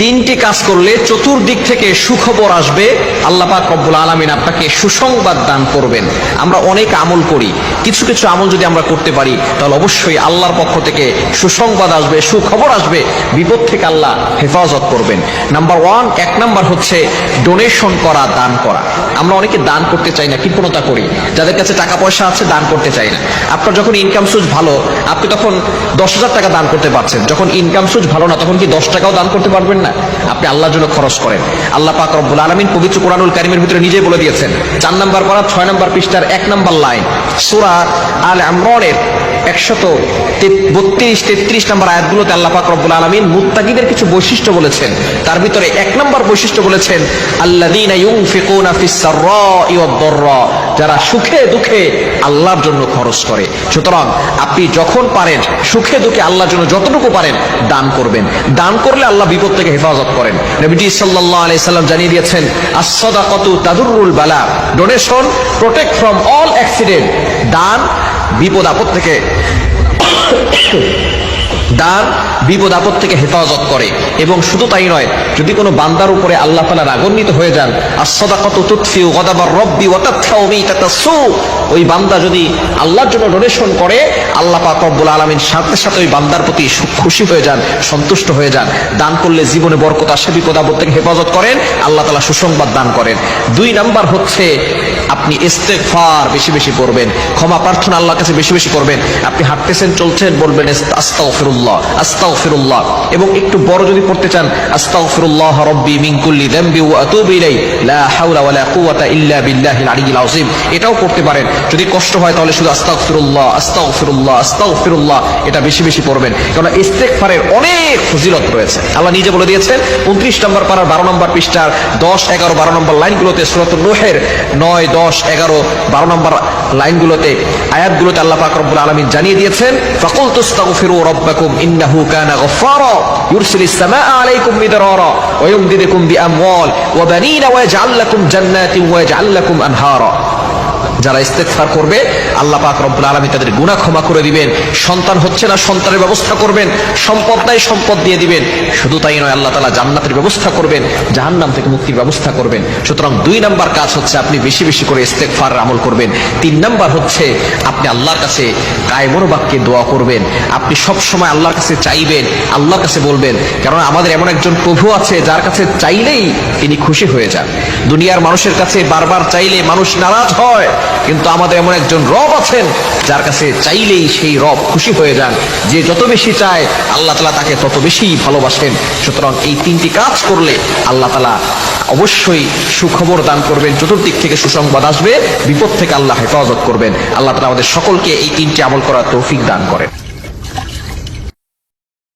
তিনটি কাজ করলে চতুর্দিক থেকে সুখবর আসবে। আল্লাহ পাক আলমিন আপনাকে সুসংবাদ দান করবেন। আমরা অনেক আমল করি। কিছু কিছু আমল যদি আমরা করতে পারি, তাহলে অবশ্যই আল্লাহর পক্ষ থেকে সুসংবাদ আসবে, সুখবর আসবে। বিপদ থেকে আল্লাহ হেফাজত করবেন। নাম্বার ওয়ান এক নাম্বার হচ্ছে ডোনেশন করা, দান করা। আমরা অনেকে দান করতে চাই না, কৃপণতা করি। যাদের কাছে টাকা পয়সা আছে, দান করতে চাই না। আপনার যখন ইনকাম সোর্স ভালো, আপনি তখন দশ হাজার টাকা দান করতে পারছেন। যখন ইনকাম সোর্স ভালো না, তখন কি দশ টাকাও দান করতে পারবেন না? আপনি আল্লাহর জন্য খরচ করেন। আল্লাহ পাক রব্বুল আলমিন পবিত্র কোরআনুল কারিমের ভিতরে নিজে বলে দিয়েছেন, চার নাম্বার পারা ছয় নাম্বার পৃষ্ঠার এক নাম্বার লাইন, সুরা আল আমরনের একশত বত্রিশ, তেত্রিশ নাম্বার আয়াতগুলোতে আল্লাহ পাক রব্বুল আলমিন মুত্তাকিদের কিছু বৈশিষ্ট্য বলেছেন। তার ভিতরে এক নম্বর বৈশিষ্ট্য বলেছেন সাররাই যারা সুখে দুঃখে আল্লাহর জন্য খরচ করে। সুতরাং আপনি যখন পারেন, সুখে দুঃখে আল্লাহর জন্য যতটুকু পারেন, দান করবেন। দান করলে আল্লাহ বিপদ থেকে হেফাজত করেন। নবীজি সাল্লাল্লাহু আলাইহি সাল্লাম জানিয়ে দিয়েছেন, আস-সাদাকাতু তাদুরুল বালা, donation, protect from all accident. দান বিপদ আপদ থেকে দান বিপদ আপদ থেকে হেফাজত করে। এবং শুধু তাই নয়, যদি কোনো বান্দার উপরে আল্লাহ তালা রাগান্বিত হয়ে যান আসদাকত ওই বান্দা যদি আল্লাহর জন্য ডোনেশন করে, আল্লাহ পাক রব্বুল আলামিন সাথে সাথে ওই বান্দার প্রতি খুশি হয়ে যান, সন্তুষ্ট হয়ে যান, দান করলে জীবনে বরকত আসে, বিপদ আপদ থেকে হেফাজত করেন, আল্লাহ তালা সুসংবাদ দান করেন। দুই নাম্বার হচ্ছে, আপনি ইস্তেগফার বেশি বেশি করবেন ক্ষমা প্রার্থনা আল্লাহর কাছে বেশি বেশি করবেন আপনি হাঁটতেছেন, চলছেন, বলবেন আস্তাগফিরুল্লাহ। এবং একটু বড় যদি পড়তে চান, আস্তাগফিরুল্লাহ রব্বি মিন কুল্লি যামবি ওয়া আতুবু ইলাই লা হাওলা ওয়ালা কুওয়াতা ইল্লা বিল্লাহিল আলিয়্যিল আযীম। এটাও পড়তে পারেন। যদি কষ্ট হয়, তাহলে শুধু আস্তাগফিরুল্লাহ আস্তাগফিরুল্লাহ আস্তাগফিরুল্লাহ, এটা বেশি বেশি পড়বেন। কারণ ইস্তেগফারের অনেক ফজিলত রয়েছে। আল্লাহ নিজে বলে দিয়েছেন 29 নম্বর পারার 12 নম্বর পৃষ্ঠার 10 11 12 নম্বর লাইনগুলোতে সূরাতুন নূহের 9 10 11 12 নম্বর লাইনগুলোতে, আয়াতগুলোতে আল্লাহ পাক রব্বুল আলামিন জানিয়ে দিয়েছেন ফাকুল তুস্তাগফিরু রাব্বাকুম ইন্নাহু কানা গফফারা ইউরসিলিস সামাআ আলাইকুম মিদরারা, ওয়া ইউমদিদুকুম বিআমওয়াল, ওয়া বানিনা, ওয়া ইয়াজআল লাকুম জান্নাতিন, ওয়া ইয়াজআল লাকুম আনহারা। যারা ইস্তেগফার করবে, আল্লাহ পাক রব্বুল আলামিন তাদের গুনাহ ক্ষমা করে দিবেন। সন্তান হচ্ছে না সন্তানের ব্যবস্থা করবেন, সম্পদ নাই সম্পদ দিয়ে দিবেন। শুধু তাই নয়, আল্লাহ তালা জান্নাতের ব্যবস্থা করবেন, জাহান্নাম থেকে মুক্তির ব্যবস্থা করবেন। সুতরাং দুই নাম্বার কাজ হচ্ছে আপনি বেশি বেশি করে ইস্তেগফার আমল করবেন। তিন নাম্বার হচ্ছে আপনি আল্লাহর কাছে কায়মন বাক্যে দোয়া করবেন। আপনি সব সময় আল্লাহর কাছে চাইবেন, আল্লাহর কাছে বলবেন। কারণ আমাদের এমন একজন প্রভু আছে, যার কাছে চাইলেই তিনি খুশি হয়ে যান। দুনিয়ার মানুষের কাছে বারবার চাইলে মানুষ নারাজ হয়। কিন্তু আমাদের এমন একজন রব আছেন যার কাছে চাইলেই সেই রব খুশি হয়ে যান। যে যত বেশি চায়, আল্লাহ তালা তাকে তত বেশি ভালোবাসেন। সুতরাং এই তিনটি কাজ করলে আল্লাহ তালা অবশ্যই সুখবর দান করবেন, চতুর্দিক থেকে সুসংবাদ আসবে, বিপদ থেকে আল্লাহ হেফাজত করবেন। আল্লাহ তালা আমাদের সকলকে এই তিনটি আমল করার তৌফিক দান করেন।